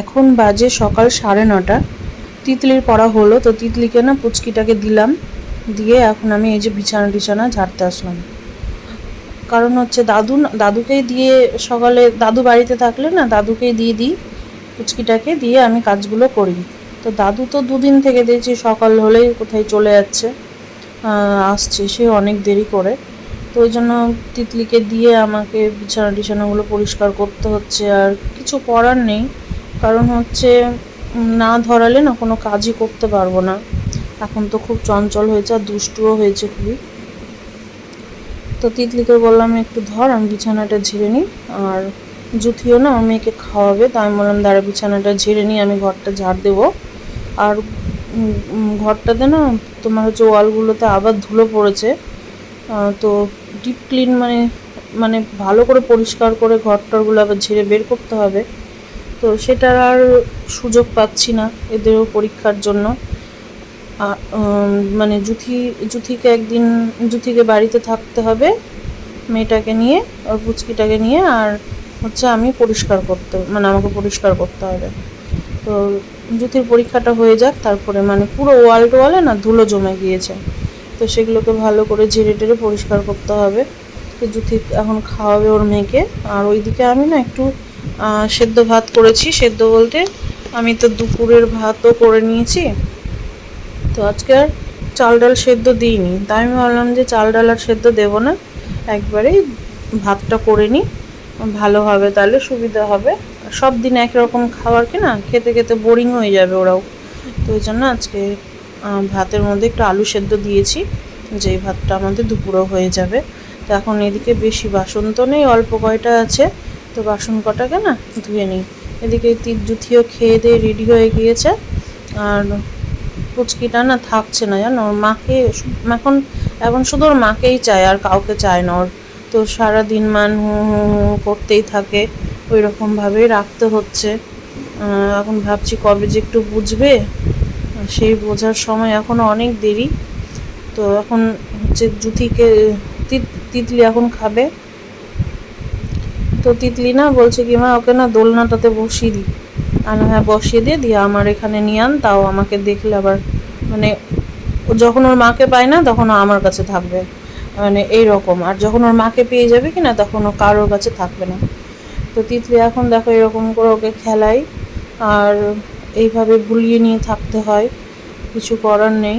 এখন বাজে সকাল সাড়ে নটা। তিতলির পড়া হলো, তো তিতলিকে না পুচকিটাকে দিলাম। দিয়ে এখন আমি এই যে বিছানা টিছানা ঝাড়তে আসলাম। কারণ হচ্ছে দাদু দাদুকেই দিয়ে সকালে, দাদু বাড়িতে থাকলে না দাদুকেই দিয়ে দিই, পুচকিটাকে দিয়ে আমি কাজগুলো করি। তো দাদু তো দুদিন থেকে দিয়েছি সকাল হলেই কোথায় চলে যাচ্ছে আসছে, সে অনেক দেরি করে। তো ওই জন্য তিতলিকে দিয়ে আমাকে বিছানা টিছানাগুলো পরিষ্কার করতে হচ্ছে, আর কিছু করার নেই। কারণ হচ্ছে না ধরালে না কোনো কাজই করতে পারব না। এখন তো খুব চঞ্চল হয়েছে আর দুষ্টুও হয়েছে খুবই। তো তিতলিকে বললাম, একটু ধর, আমি বিছানাটা ঝেড়ে নিই। আর জুথিও না আমার মেয়েকে খাওয়াবে, তাই আমি বললাম, দাঁড়া, বিছানাটা ঝেড়ে নিই, আমি ঘরটা ঝাড় দেবো। আর ঘরটাতে না তোমার হচ্ছে ওয়ালগুলোতে আবার ধুলো পড়েছে। তো ডিপ ক্লিন মানে মানে ভালো করে পরিষ্কার করে ঘরটরগুলো আবার ঝেড়ে বের করতে হবে। তো সেটার আর সুযোগ পাচ্ছি না এদেরও পরীক্ষার জন্য। মানে জুথি জুথিকে একদিন জুথিকে বাড়িতে থাকতে হবে মেয়েটাকে নিয়ে, ওর পুচকিটাকে নিয়ে, আর হচ্ছে আমি পরিষ্কার করতে মানে আমাকে পরিষ্কার করতে হবে। তো জুথির পরীক্ষাটা হয়ে যাক, তারপরে মানে পুরো ওয়াল টোয়ালে না ধুলো জমে গিয়েছে। তো সেগুলোকে ভালো করে ঝেড়ে টেড়ে পরিষ্কার করতে হবে। তো জুথি এখন খাওয়াবে ওর মেয়েকে, আর ওইদিকে আমি না একটু সেদ্ধ ভাত করেছি, সেদ্ধ বলতে আমি তো দুপুরের ভাতও করে নিয়েছি। তো আজকে আর চাল ডাল সেদ্ধ দিইনি। তাই আমি ভাবলাম যে চাল ডাল আর সেদ্ধ দেবো না একবারেই ভাতটা করে নিই ভালো হবে তাহলে, সুবিধা হবে। সব দিন একরকম খাবার কি খেতে খেতে বোরিং হয়ে যাবে ওরাও। তো ওই জন্য আজকে ভাতের মধ্যে একটু আলু সেদ্ধ দিয়েছি যেই ভাতটা আমাদের দুপুরও হয়ে যাবে। তো এখন এদিকে বেশি বাসন তো নেই, অল্প কয়টা আছে। তো বাসন কটাকে না ধুয়ে নিই। এদিকে তীর জুথিও খেয়ে দিয়ে রেডি হয়ে গিয়েছে। আর পুচকিটা না থাকছে না, জানো? ওর মাকে এখন এখন শুধু ওর মাকেই চায়, আর কাউকে চায় না ওর। তো সারা দিন মান হু হু হু করতেই থাকে। ওই রকমভাবেই রাখতে হচ্ছে। এখন ভাবছি কবে যে একটু বুঝবে। সেই বোঝার সময় এখনও অনেক দেরি। তো এখন হচ্ছে জুথিকে, তিত- তিতলি এখন খাবে। তো তিতলি না, বলছে কি, মা, ওকে না দোলনাটাতে বসিয়ে দিই আমি হ্যাঁ বসিয়ে দিয়ে দিয়ে আমার এখানে নিয়ে আন, তাও আমাকে দেখলে আবার মানে যখন ওর মাকে পায় না, তখন আমার কাছে থাকবে। মানে এই রকম আর যখন ওর মাকে পেয়ে যাবে কি না, তখন ও কারোর কাছে থাকবে না। তো তিতলি এখন দেখো, এরকম করে ওকে খেলাই আর এইভাবে ভুলিয়ে নিয়ে থাকতে হয়, কিছু করার নেই।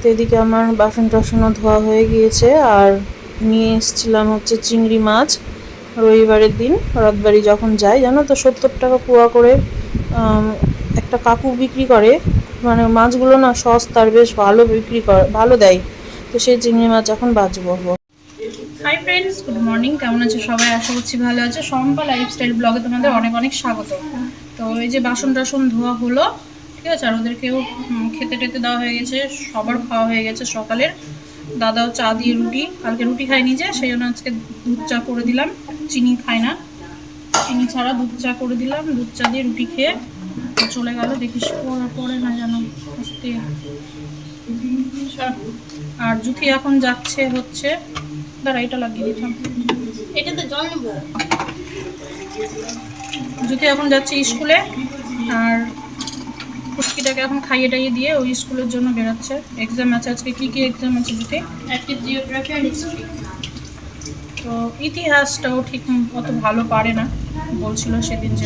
তো এদিকে আমার বাসন টাসনও ধোয়া হয়ে গিয়েছে, আর নিয়ে এসেছিলাম হচ্ছে চিংড়ি মাছ। রবিবারের দিন, রথবাড়ি যখন যাই জানো তো, সত্তর টাকা পোয়া করে একটা কাকু বিক্রি করে মানে মাছগুলো না সস্তার, বেশ ভালো বিক্রি করে, ভালো দেয়। তো সেই চিংড়ি মাছ এখন বাজবো হাই ফ্রেন্ডস গুড মর্নিং কেমন আছো সবাই? আশা করছি ভালো আছে। সম্পা লাইফস্টাইল ব্লগে তোমাদের অনেক অনেক স্বাগত। তো এই যে বাসন টাসন ধোয়া হলো, ঠিক আছে? আর ওদেরকেও খেতে টেতে দেওয়া হয়ে গেছে, সবার খাওয়া হয়ে গেছে সকালের। দাদাও চা দিয়ে রুটি, কালকে রুটি খায়নি যে, সেই জন্য আজকে দুধ চা করে দিলাম। চিনি খায় না। চিনি ছাড়া দুধ চা করে দিলাম দুধ চা দিয়ে রুটি খেয়ে চলে গেল। দেখিস পরে পরে না যেন আস্তে আর জুথি এখন যাচ্ছে হচ্ছে। দাঁড়া এটা লাগিয়ে দিতাম। এটাতে জল নেব? জুথি এখন যাচ্ছে স্কুলে আর পুচকিটাকে এখন খাইয়ে টাইয়ে দিয়ে ওই স্কুলের জন্য বেরোচ্ছে। এক্সাম আছে আজকে কী কী এক্সাম আছে জুথি একটা জিওগ্রাফি আর হিস্ট্রি তো ইতিহাসটাও ঠিক অত ভালো পারে না। বলছিল সেদিন যে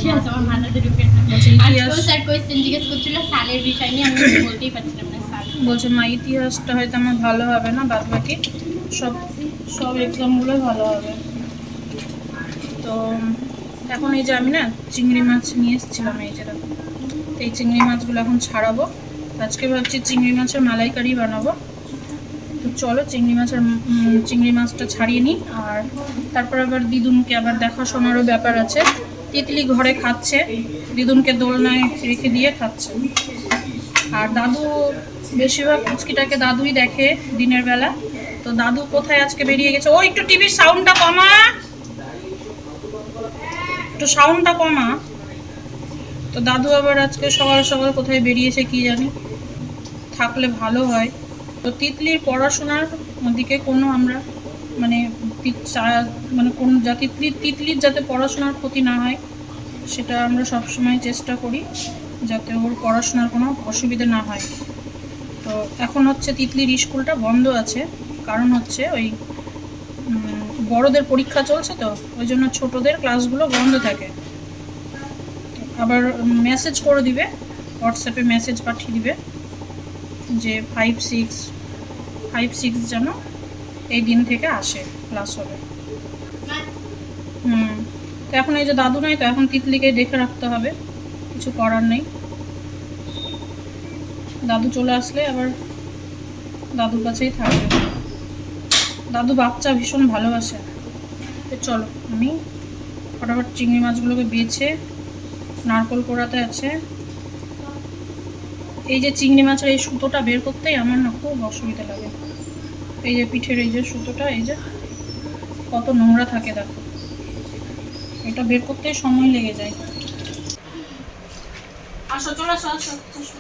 বলছে ইতিহাস স্যার জিজ্ঞেস করছিল সালের বিষয় নিয়ে আমি বলতেই পারছিলাম না সাল বলছে মা ইতিহাসটা হয়তো আমার ভালো হবে না বাদ বাকি সব সব এক্সামগুলোই ভালো হবে। তো এখন এই যে আমি না চিংড়ি মাছ নিয়ে এসেছিলাম এই যে এই চিংড়ি মাছগুলো এখন ছাড়াবো। আজকে ভাবছি চিংড়ি মাছের মালাইকারি বানাবো। তো চলো চিংড়ি মাছের চিংড়ি মাছটা ছাড়িয়ে নিই। আর তারপর আবার দিদুনকে আবার দেখাশোনারও ব্যাপার আছে। তিতলি ঘরে খাচ্ছে, দিদুনকে দোলনায় রেখে দিয়ে খাচ্ছে। আর দাদু বেশিরভাগ পুচকিটাকে দাদুই দেখে দিনের বেলা। তো দাদু কোথায় আজকে বেরিয়ে গেছে? ও, একটু টিভির সাউন্ডটা কমা। একটু সাউন্ডটা কমা। তো দাদু আবার আজকে সকাল সকাল কোথায় বেরিয়েছে কি জানি। থাকলে ভালো হয়। তো তিতলির পড়াশোনার দিকে কোনো আমরা মানে মানে কোন যা তিতলি, তিতলির যাতে পড়াশোনার ক্ষতি না হয়, সেটা আমরা সবসময় চেষ্টা করি, যাতে ওর পড়াশোনার কোনো অসুবিধা না হয়। তো এখন হচ্ছে তিতলির স্কুলটা বন্ধ আছে, কারণ হচ্ছে ওই বড়দের পরীক্ষা চলছে তো, ওই জন্য ছোটদের ক্লাসগুলো বন্ধ থাকে। আবার মেসেজ করে দিবে হোয়াটসঅ্যাপে মেসেজ পাঠিয়ে দিবে। যে ফাইভ সিক্স ফাইভ সিক্স যেন এই দিন থেকে আসে ক্লাস হবে হুম। তো এখন এই যে দাদু নাই, তো এখন তিতলিকে দেখে রাখতে হবে। কিছু করার নেই। দাদু চলে আসলে আবার দাদুর কাছেই থাকবে। দাদু বাচ্চা ভীষণ ভালোবাসে। তো চলো, আমি ফটাফট চিংড়ি মাছগুলোকে বেছে, নারকল কোড়াতে আছে। এই যে চিংড়ি মাছের এই সুতোটা বের করতেই আমার না খুব অসুবিধা লাগে। এই যে পিঠের এই যে সুতোটা, এই যে কত নোংরা থাকে দেখো। এটা বের করতে সময় লেগে যায়। আসো, চলো আসো আসো আসো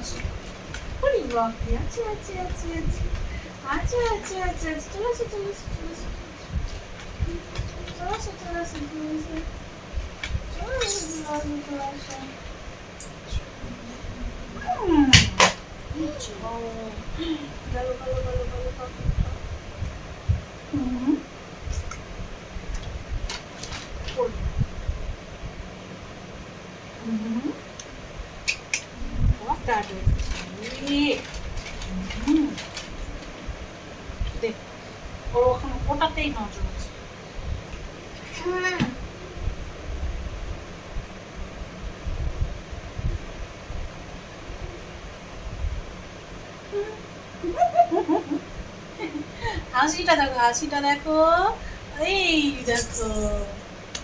আসো। Hmm. Galo, galo, galo, galo, galo. Mm-hmm. হাসিটা দেখো হাসিটা দেখো। এই দেখো।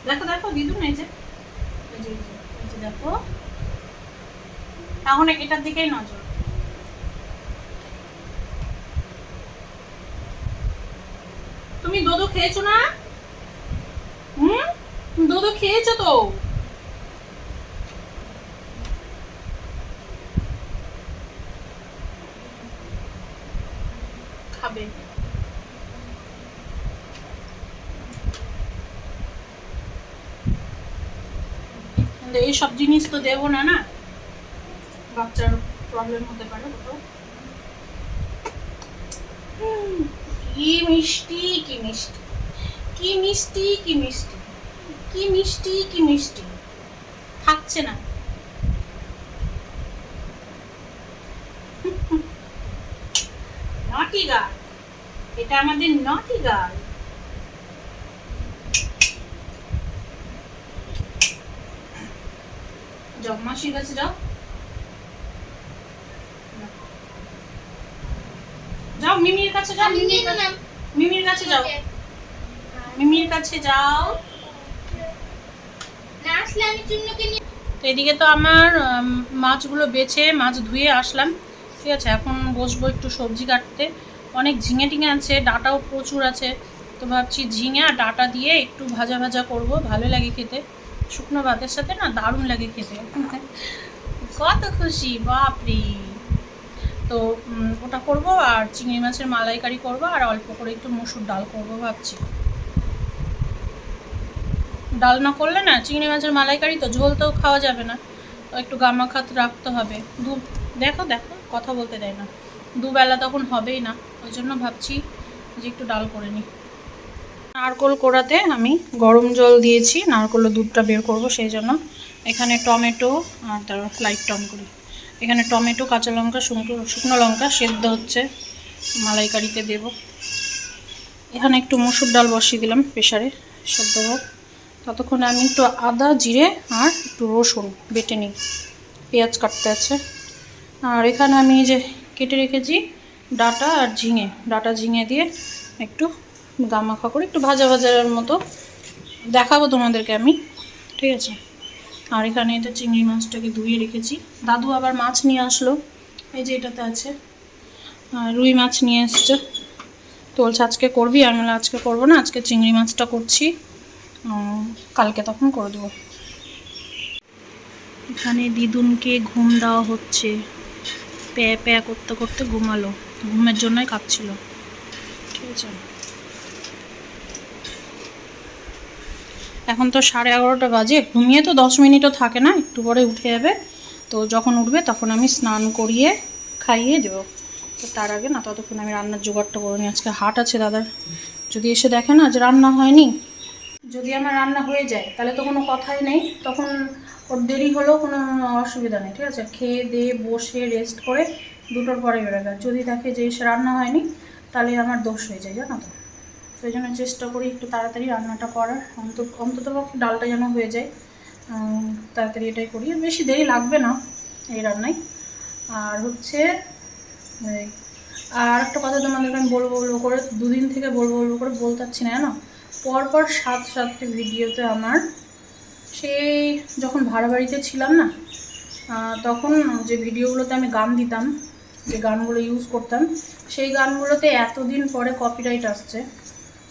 দেখো দেখো দিদুন এই যে দেখো। এখন এটার দিকেই নজর। তুমি দোদো খেয়েছো না? হুম? দোদো খেয়েছো তো? খাবে। এইসব জিনিস তো দেবো না না? বাচ্চার প্রবলেম হতে পারে হুম, কি মিষ্টি কি মিষ্টি। কি মিষ্টি কি মিষ্টি। কি মিষ্টি কি মিষ্টি। থাকছে না। নটি গাল এটা আমাদের নটি যাও মাসির কাছে যাও। যাও মিমির কাছে যাও মিমির কাছে মিমির কাছে যাও। মিমির কাছে যাও। তো এদিকে তো আমার মাছগুলো বেছে মাছ ধুয়ে আসলাম। ঠিক আছে এখন বসবো একটু সবজি কাটতে। অনেক ঝিঙে টিঙে আছে ডাটাও প্রচুর আছে। তো ভাবছি ঝিঙে আর ডাটা দিয়ে একটু ভাজা ভাজা করব ভালো লাগে খেতে। শুকনো ভাতের সাথে না দারুণ লাগে খেতে। কত খুশি, বাপরে। তো ওটা করব আর চিংড়ি মাছের মালাইকারি করব আর অল্প করে একটু মসুর ডাল করব ভাবছি। ডাল না করলে না চিংড়ি মাছের মালাইকারি তো ঝোল তো খাওয়া যাবে না। একটু গামাখাত রাখতে হবে। দু, দেখো দেখো, কথা বলতে দেয় না। দুবেলা তখন হবেই না। ওই জন্য ভাবছি যে একটু ডাল করে নিই। নারকোল কোড়াতে আমি গরম জল দিয়েছি। নারকোলের দুধটা বের করব সেই জন্য। এখানে টমেটো আর তার লাইট টন করি এখানে টমেটো, কাঁচা লঙ্কা, শুকনো লঙ্কা সেদ্ধ হচ্ছে। মালাইকারিতে দেব। এখানে একটু মসুর ডাল বসিয়ে দিলাম প্রেশারে সেদ্ধ হোক। ততক্ষণে আমি একটু আদা, জিরে আর একটু রসুন বেটে নিই। পেঁয়াজ কাটতে আছে। আর এখানে আমি যে কেটে রেখেছি ডাটা আর ঝিঙে। ডাটা, ঝিঙে দিয়ে একটু গামাখা করে একটু ভাজা ভাজার মতো দেখাবো তোমাদেরকে আমি, ঠিক আছে? আর এখানে এটা চিংড়ি মাছটাকে ধুয়ে রেখেছি। দাদু আবার মাছ নিয়ে আসলো, এই যে এটাতে আছে। রুই মাছ নিয়ে এসছে। তো বলছে, আজকে করবি? আমি আজকে করব না, আজকে চিংড়ি মাছটা করছি। কালকে তখন করে দেবো। এখানে দিদুনকে ঘুম দেওয়া হচ্ছে। প্যা প্যা করতে করতে ঘুমালো। ঘুমের জন্যই কাঁদছিল। ঠিক আছে? এখন তো সাড়ে এগারোটা বাজে, ঘুমিয়ে তো দশ মিনিটও থাকে না, একটু পরে উঠে যাবে। তো যখন উঠবে তখন আমি স্নান করিয়ে খাইয়ে দেবো। তো তার আগে না ততক্ষণ আমি রান্নার জোগাড়টা করে নিই, আজকে হাট আছে দাদার। যদি এসে দেখে না যে রান্না হয়নি, যদি আমার রান্না হয়ে যায়, তাহলে তো কোনো কথাই নেই। তখন ওর দেরি হলেও কোনো অসুবিধা নেই, ঠিক আছে? খেয়ে দিয়ে বসে রেস্ট করে দুটোর পরে বেরোবে। যদি দেখে যে এসে রান্না হয়নি, তাহলে আমার দোষ হয়ে যায়, জানো তো? এই জন্য চেষ্টা করি একটু তাড়াতাড়ি রান্নাটা করার। অন্ত, অন্তত পক্ষে ডালটা যেন হয়ে যায় তাড়াতাড়ি এটাই করি। বেশি দেরি লাগবে না এই রান্নায়। আর হচ্ছে আর একটা কথা তোমাদেরকে আমি বলব বলব করে, দুদিন থেকে বলব বলব করে বলতে পারছি না, জানো? পরপর সাত, সাতটি ভিডিওতে আমার সেই যখন ভাড়া বাড়িতে ছিলাম না তখন যে ভিডিওগুলোতে আমি গান দিতাম, যে গানগুলো ইউজ করতাম, সেই গানগুলোতে এতদিন পরে কপিরাইট আসছে।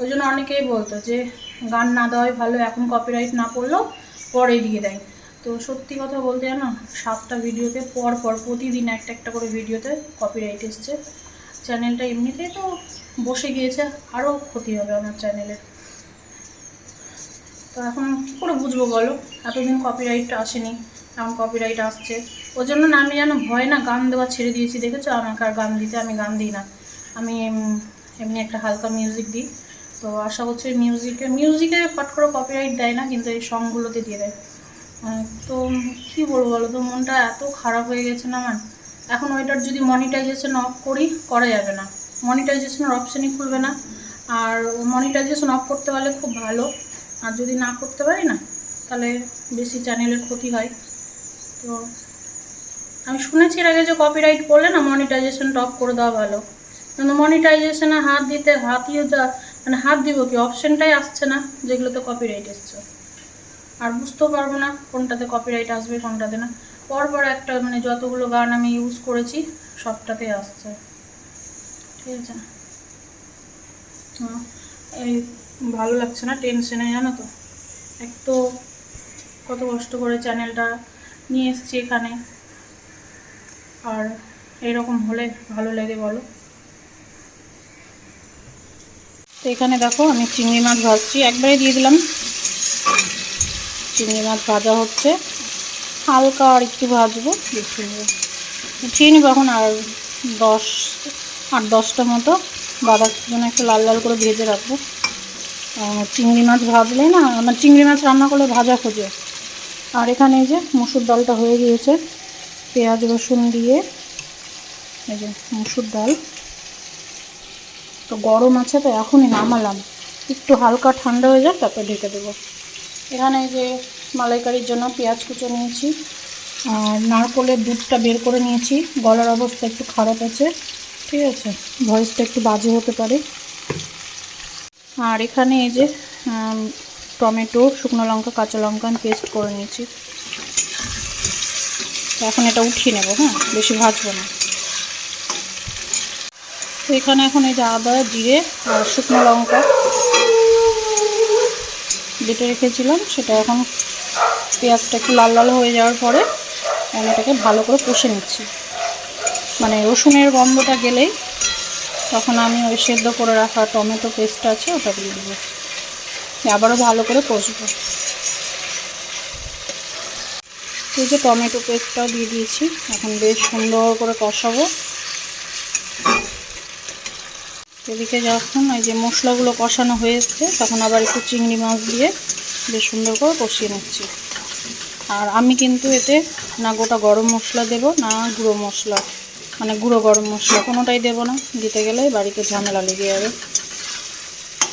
ওই জন্য অনেকেই বলতো যে, গান না দেওয়াই ভালো, এখন কপিরাইট না পড়লেও পরে দিয়ে দেয়। তো সত্যি কথা বলতে জানো, সাতটা ভিডিওতে পর পর প্রতিদিন একটা একটা করে ভিডিওতে কপিরাইট এসছে। চ্যানেলটা এমনিতেই তো বসে গিয়েছে আরও ক্ষতি হবে আমার চ্যানেলের তো এখন কী করে বুঝব বলো? এতদিন কপিরাইট আসেনি, এখন কপিরাইট আসছে। ওই জন্য না, আমি যেন ভয় না, গান দেওয়া ছেড়ে দিয়েছি, দেখেছ? আমাকে আর গান দিতে, আমি গান দিই না। আমি এমনি একটা হালকা মিউজিক দিই। তো আশা করছি মিউজিকে মিউজিকে ফট করে কপিরাইট দেয় না, কিন্তু এই সংগুলোতে দিয়ে দেয়। তো কী বলব বলো তো, মনটা এত খারাপ হয়ে গেছে না আমার? এখন ওইটার যদি মনিটাইজেশন অফ করি, করা যাবে না। মনিটাইজেশনের অপশানই খুলবে না। আর মনিটাইজেশন অফ করতে পারলে খুব ভালো। আর যদি না করতে পারি না, তাহলে বেশি চ্যানেলের ক্ষতি হয়। তো আমি শুনেছি এর আগে যে কপিরাইট করলে না মনিটাইজেশনটা অফ করে দেওয়া ভালো। কিন্তু মনিটাইজেশনে হাত দিতে দেওয়া মানে হাত দিব কি? অপশানটাই আসছে না, যেগুলোতে কপিরাইট এসছে। আর বুঝতেও পারব না কোনটাতে কপিরাইট আসবে, কোনটাতে না। পরপর একটা মানে যতগুলো গান আমি ইউজ করেছি, সবটাতে আসছে। ঠিক আছে? এই ভালো লাগছে না টেনশনে জানো তো? এক তো কত কষ্ট করে চ্যানেলটা নিয়ে এসছি এখানে। আর এরকম হলে ভালো লাগে বলো। তো এখানে দেখো আমি চিংড়ি মাছ ভাজছি। একবারে দিয়ে দিলাম। চিংড়ি মাছ ভাজা হচ্ছে। হালকা আর একটু ভাজবো। বেশি নেব উঠিয়ে নিবো এখন আর দশ আট দশটা মতো। বাদার জন্য একটু লাল লাল করে ভেজে রাখব। আর চিংড়ি মাছ ভাজলে না আমার চিংড়ি মাছ রান্না করলে ভাজা খোঁজে। আর এখানে এই যে মুসুর ডালটা হয়ে গিয়েছে। পেঁয়াজ রসুন দিয়ে এই যে মুসুর ডাল। তো গরম আছে তো এখনই নামালাম। একটু হালকা ঠান্ডা হয়ে যাক, তারপর ঢেকে দেবো। এখানে যে মালাইকারির জন্য পেঁয়াজ কুচো নিয়েছি, আর নারকলের দুধটা বের করে নিয়েছি। গলার অবস্থা একটু খারাপ আছে, ঠিক আছে? ভয়েসটা একটু বাজে হতে পারে। আর এখানে এই যে টমেটো, শুকনো লঙ্কা, কাঁচা লঙ্কা পেস্ট করে নিয়েছি। এখন এটা উঠিয়ে নেব হ্যাঁ? বেশি ভাজবো না। তো এখানে এখন এই যে আদা, জিরে আর শুকনো লঙ্কা বেটে রেখেছিলাম। সেটা এখন পেঁয়াজটা একটু লাল লাল হয়ে যাওয়ার পরে আমি এটাকে ভালো করে কষে নিচ্ছি। মানে রসুনের গন্ধটা গেলেই তখন আমি ওই সেদ্ধ করে রাখা টমেটো পেস্ট আছে, ওটা দিয়ে দেবো। আবারও ভালো করে কষবো। এই যে টমেটো পেস্টটাও দিয়ে দিয়েছি। এখন বেশ সুন্দর করে কষাবো। এদিকে যখন এই যে মশলাগুলো কষানো হয়ে তখন আবার একটু চিংড়ি মাছ দিয়ে বেশ সুন্দর করে কষিয়ে নিচ্ছি। আর আমি কিন্তু এতে না গোটা গরম মশলা দেব, না গুঁড়ো মশলা মানে গুঁড়ো গরম মশলা, কোনোটাই দেবো না। দিতে গেলে বাড়িতে ঝামেলা লেগে যাবে,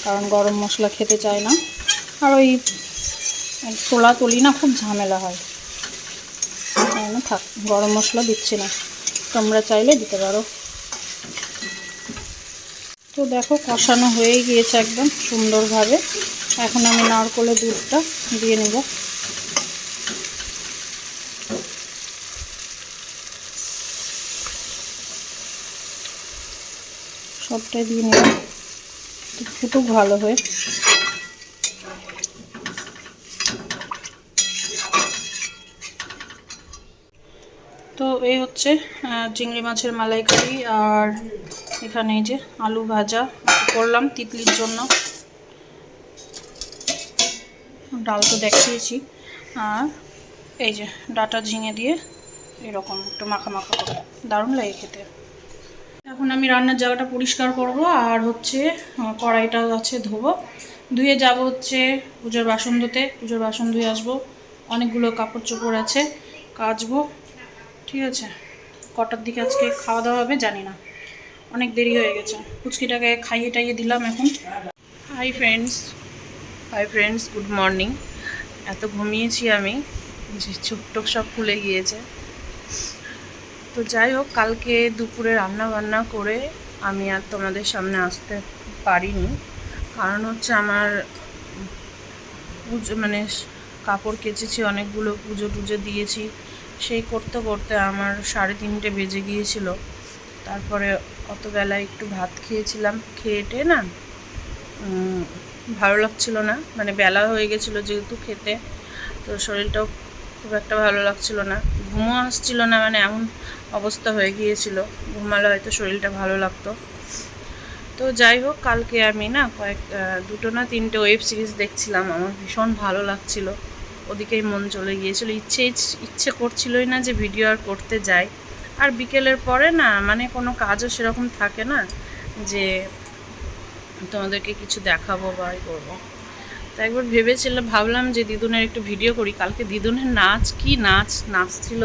কারণ গরম মশলা খেতে চায় না। আর ওই তোলা তুলি না খুব ঝামেলা হয়। থাক, গরম মশলা দিচ্ছি না। তোমরা চাইলে দিতে পারো। তো দেখো কষানো হয়ে গিয়েছে একদম সুন্দরভাবে। এখন আমি নারকলের দুধটা দিয়ে নেব। সবটাই দিয়ে নেব। ফুটুক ভালো হয়ে। তো এই হচ্ছে চিংড়ি মাছের মালাইকারি আর এখানে এই যে আলু ভাজা করলাম তিতলির জন্য। ডাল তো দেখিয়েছি। আর এই যে ডাটা ঝিঙে দিয়ে এরকম একটু মাখা মাখা করে। দারুণ লাগে খেতে। এখন আমি রান্নার জায়গাটা পরিষ্কার করব। আর হচ্ছে কড়াইটা আছে ধোবো। ধুয়ে যাব হচ্ছে পুজোর বাসন ধুতে পুজোর বাসন ধুয়ে আসব। অনেকগুলো কাপড় চোপড় আছে, কাচবো। ঠিক আছে? কটার দিকে আজকে খাওয়া দাওয়া হবে জানি না। অনেক দেরি হয়ে গেছে। পুচকিটাকে খাইয়ে টাইয়ে দিলাম এখন। Hi friends hi friends good morning এত ঘুমিয়েছি আমি যে চোখ সব খুলে গিয়েছে। তো যাই হোক, কালকে দুপুরে রান্না বান্না করে আমি আর তোমাদের সামনে আসতে পারিনি। কারণ হচ্ছে আমার পুজো মানে কাপড় কেচেছি, অনেকগুলো পুজো টুজো দিয়েছি। সেই করতে করতে আমার সাড়ে তিনটে বেজে গিয়েছিল। তারপরে অত বেলায় একটু ভাত খেয়েছিলাম, খেয়ে না ভালো লাগছিল না মানে বেলা হয়ে গেছিল যেহেতু খেতে, তো শরীরটাও খুব একটা ভালো লাগছিল না। ঘুমও আসছিল না মানে এমন অবস্থা হয়ে গিয়েছিল, ঘুমালে হয়তো শরীরটা ভালো লাগতো। তো যাই হোক, কালকে আমি না কয়েক দুটো না তিনটে ওয়েব সিরিজ দেখছিলাম, আমার ভীষণ ভালো লাগছিল। ওদিকেই মন চলে গিয়েছিল, ইচ্ছে ইচ্ছে করছিলই না যে ভিডিও আর করতে যাই। আর বিকেলের পরে না মানে কোনো কাজও সেরকম থাকে না যে তোমাদেরকে কিছু দেখাবো বা করব। তো একবার ভেবেছিলাম, ভাবলাম যে দিদুনের একটু ভিডিও করি। কালকে দিদুনের নাচ, কি নাচ? নাচছিল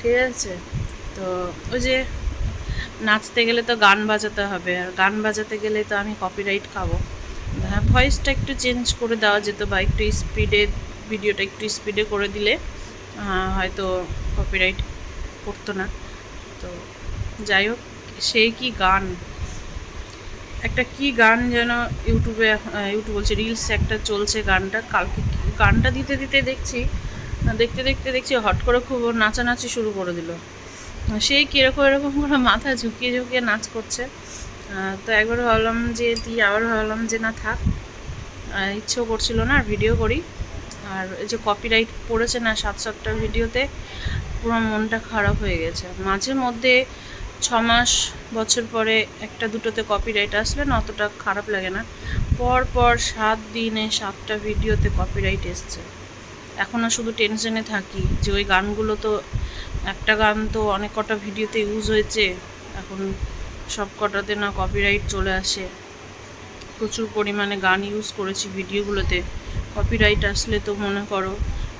ঠিক আছে? তো ওই যে নাচতে গেলে তো গান বাজাতে হবে, আর গান বাজাতে গেলে তো আমি কপিরাইট খাব। হ্যাঁ ভয়েসটা একটু চেঞ্জ করে দেওয়া যেত বা একটু স্পিডে ভিডিওটা একটু স্পিডে করে দিলে হয়তো কপিরাইট করতো না। তো যাই হোক সেই কি গান? একটা কি গান যেন ইউটিউবে ইউটিউব বলছে রিলস একটা চলছে গানটা, কালকে গানটা দিতে দিতে দেখছি, দেখতে দেখতে দেখছি, হট করে খুব নাচানাচি শুরু করে দিল। সেই কীরকম এরকম করে মাথা ঝুঁকিয়ে ঝুঁকিয়ে নাচ করছে। তো একবার ভাবলাম যে তুই আবার ভাবলাম যে না থাক ইচ্ছেও করছিল না, আর ভিডিও করি। আর এই যে কপিরাইট পড়েছে না সাত সাতটা ভিডিওতে, পুরো মনটা খারাপ হয়ে গেছে। মাঝে মধ্যে ছ মাস বছর পরে একটা দুটোতে কপিরাইট আসলে না অতটা খারাপ লাগে না। পর পর সাত দিনে সাতটা ভিডিওতে কপিরাইট এসছে। এখনও শুধু টেনশনে থাকি যে ওই গানগুলো তো, একটা গান তো অনেক কটা ভিডিওতে ইউজ হয়েছে, এখন সব কটাতে না কপিরাইট চলে আসে। প্রচুর পরিমাণে গান ইউজ করেছি ভিডিওগুলোতে। কপিরাইট আসলে তো মনে করো,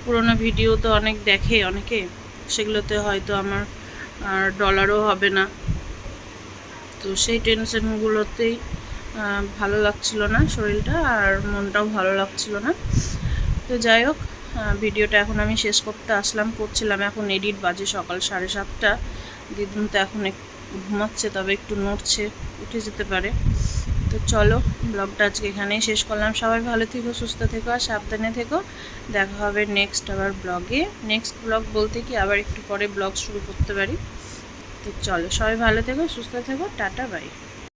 পুরোনো ভিডিও তো অনেক দেখে অনেকে, সেগুলোতে হয়তো আমার আর ডলারও হবে না। তো সেই টেনশনগুলোতেই ভালো লাগছিল না শরীরটা আর মনটাও ভালো লাগছিল না। তো যাই হোক ভিডিওটা এখন আমি শেষ করতে আসলাম, করছিলাম এখন এডিট বাজে সকাল সাড়ে সাতটা। দিদুন তো এখন ঘুমাচ্ছে, তবে একটু নড়ছে, উঠে যেতে পারে। তো চলো, ব্লগটা আজকে এখানেই শেষ করলাম। সবাই ভালো থেকো, সুস্থ থেকো আর সাবধানে থেকো। দেখা হবে নেক্সট আবার ব্লগে নেক্সট ব্লগ বলতে কি আবার একটু পরে ব্লগ শুরু করতে পারি। তো চলো, সবাই ভালো থেকো, সুস্থ থেকো, টাটা বাই